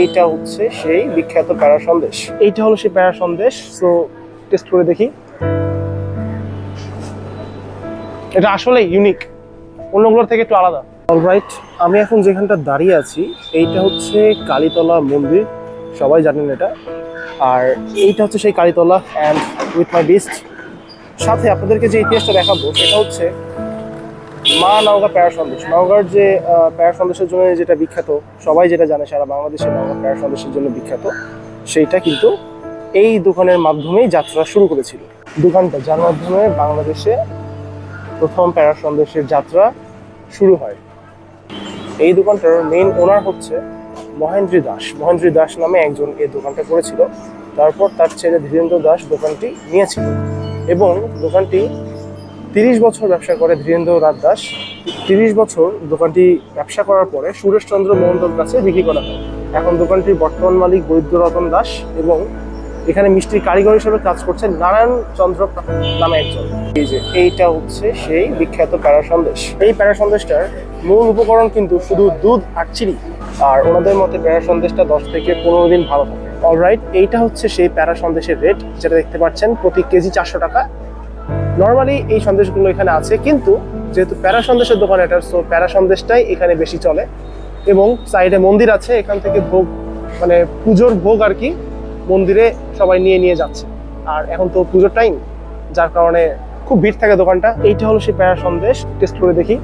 এইটা হচ্ছে সেই বিখ্যাত প্যারা সন্দেশ। এইটা হলো সেই প্যারা সন্দেশ সো টেস্ট করে দেখি। এটা আসলে ইউনিক অন্যগুলোর থেকে একটু আলাদা। অলরাইট আমি এখন যেখানটা দাঁড়িয়ে আছি, এইটা হচ্ছে কালীতলা মন্দির। সবাই জানেন এটা। আর এইটা হচ্ছে সেই Kalitala and with my beast সাথে আপনাদেরকে যে ইতিহাসটা দেখাবো, সেটা হচ্ছে মা নওগাঁ প্যারা সন্দেশ। নওগাঁর যে প্যারা সন্দেশের জন্য যেটা বিখ্যাত, সবাই যেটা জানে সারা বাংলাদেশে নওগাঁ প্যারা সন্দেশের জন্য বিখ্যাত, সেইটা কিন্তু এই দোকানের মাধ্যমেই যাত্রা শুরু করেছিল। দোকানটা, যার মাধ্যমে বাংলাদেশে প্রথম প্যারা সন্দেশের যাত্রা শুরু হয়। এই দোকানটার মেইন ওনার হচ্ছে মহেন্দ্রী দাস। মহেন্দ্রী দাস নামে একজন এই দোকানটা করেছিল। তারপর তার ছেলে ধীরেন্দ্র দাস দোকানটি নিয়েছিল। এবং দোকানটি তিরিশ বছর ব্যবসা করে ধীরেন্দ্র রাত দাস। তিরিশ বছর দোকানটি ব্যবসা করার পরে সুরেশচন্দ্র মোহন্তর কাছে বিক্রি করা হয়। এখন দোকানটির বর্তমান মালিক বৈদ্যরতন দাস এবং এখানে মিষ্টির কারিগর হিসেবে কাজ করছেন নারায়ণ চন্দ্র নামে একজন। এই যে এইটা হচ্ছে সেই বিখ্যাত প্যারা সন্দেশ। এই প্যারা সন্দেশটার মূল উপকরণ কিন্তু শুধু দুধ আর চিনি। আর ওনাদের মতে প্যারা সন্দেশটা দশ থেকে পনেরো দিন ভালো থাকে। অলরাইট এইটা হচ্ছে সেই প্যারা সন্দেশের রেট যেটা দেখতে পাচ্ছেন, প্রতি কেজি চারশো টাকা। নর্মালি এই সন্দেশগুলো এখানে আছে, কিন্তু যেহেতু প্যারা সন্দেশের দোকান এটা সো প্যারা সন্দেশটাই এখানে বেশি চলে। এবং সাইডে মন্দির আছে, এখান থেকে ভোগ মানে পুজোর ভোগ আর কি মন্দিরে সবাই নিয়ে নিয়ে যাচ্ছে। আর এখন তো পুজোর টাইম যার কারণে খুব ভিড় থাকে দোকানটা। এইটা হলো সেই প্যারা সন্দেশ টেস্ট করে দেখি।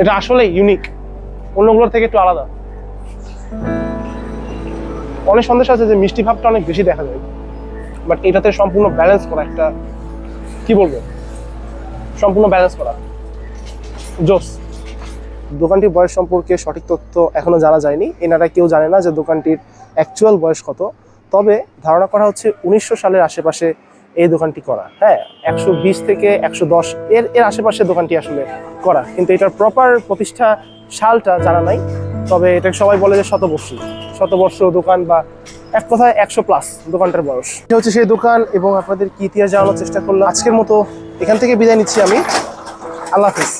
এটা আসলে ইউনিক অন্যগুলোর থেকে একটু আলাদা। অনেক সন্দেশ আছে যে মিষ্টি ভাবটা অনেক বেশি দেখা যায়। বাট এটাতে সম্পূর্ণ ব্যালেন্স করা একটা, কি বলব? সম্পূর্ণ ব্যালেন্স করা। জোস, দোকানটির বয়স সম্পর্কে সঠিক তথ্য এখনও জানা যায়নি। এনারা কেউ জানে না যে দোকানটির অ্যাকচুয়াল বয়স কত। তবে ধারণা করা হচ্ছে উনিশশো সালের আশেপাশে এই দোকানটি করা। হ্যাঁ একশো বিশ থেকে একশো দশ এর এর আশেপাশে দোকানটি আসলে করা। কিন্তু এটার প্রপার প্রতিষ্ঠা সালটা জানা নাই। তবে এটা সবাই বলে যে শতবর্ষী। শতবর্ষ দোকান বা এক কথায় একশো প্লাস দোকানটার বয়স। এটা হচ্ছে সেই দোকান এবং আপনাদের কি ইতিহাস জানানোর চেষ্টা করল আজকের মতো এখান থেকে বিদায় নিচ্ছি আমি। আল্লাহ হাফিজ।